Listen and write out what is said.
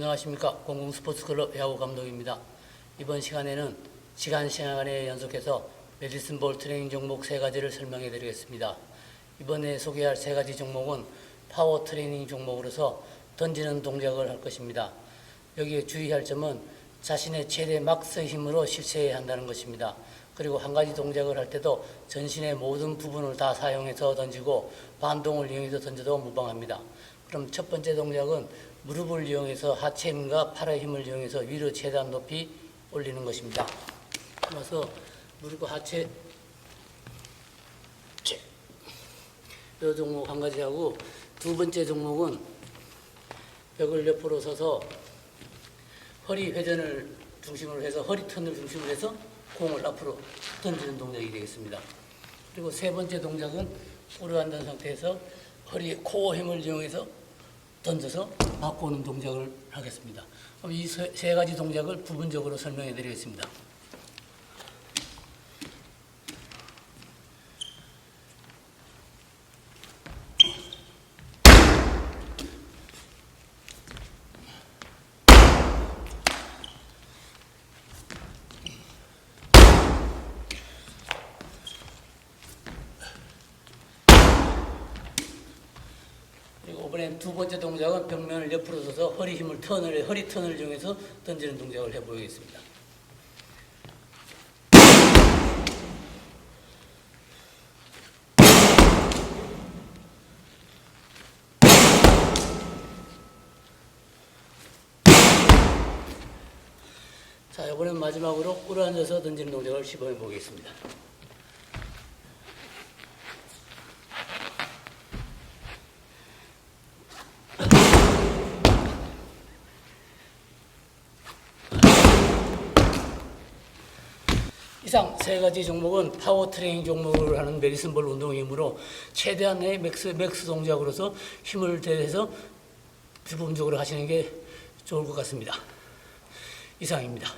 안녕하십니까 공공 스포츠클럽 야구 감독입니다. 이번 시간에는 시간 시간에 연속해서 메디슨 볼 트레이닝 종목 세 가지를 설명해 드리겠습니다. 이번에 소개할 세 가지 종목은 파워 트레이닝 종목으로서 던지는 동작을 할 것입니다. 여기에 주의할 점은 자신의 최대 막스 힘으로 실체해야 한다는 것입니다. 그리고 한 가지 동작을 할 때도 전신의 모든 부분을 다 사용해서 던지고 반동을 이용해서 던져도 무방합니다. 그럼 첫 번째 동작은 무릎을 이용해서 하체 힘과 팔의 힘을 이용해서 위로 최대한 높이 올리는 것입니다. 그래서 무릎과 하체 체. 이 종목 한 가지 하고 두 번째 종목은 벽을 옆으로 서서 허리 회전을 중심으로 해서 허리 턴을 중심으로 해서 공을 앞으로 던지는 동작이 되겠습니다. 그리고 세 번째 동작은 꿇어 앉은 상태에서 허리 코어 힘을 이용해서 던져서 바꾸는 동작을 하겠습니다. 이 세 가지 동작을 부분적으로 설명해 드리겠습니다. 이번엔 두 번째 동작은 벽면을 옆으로 서서 허리 힘을 턴을 해- 허리 턴을 이용해서 던지는 동작을 해보겠습니다. 자, 이번엔 마지막으로 꿇어 앉아서 던지는 동작을 시범해 보겠습니다. 이상 세 가지 종목은 파워 트레이닝 종목을 하는 메디슨볼 운동이므로 최대한의 맥스, 맥스 동작으로서 힘을 대해서 비범적으로 하시는 게 좋을 것 같습니다. 이상입니다.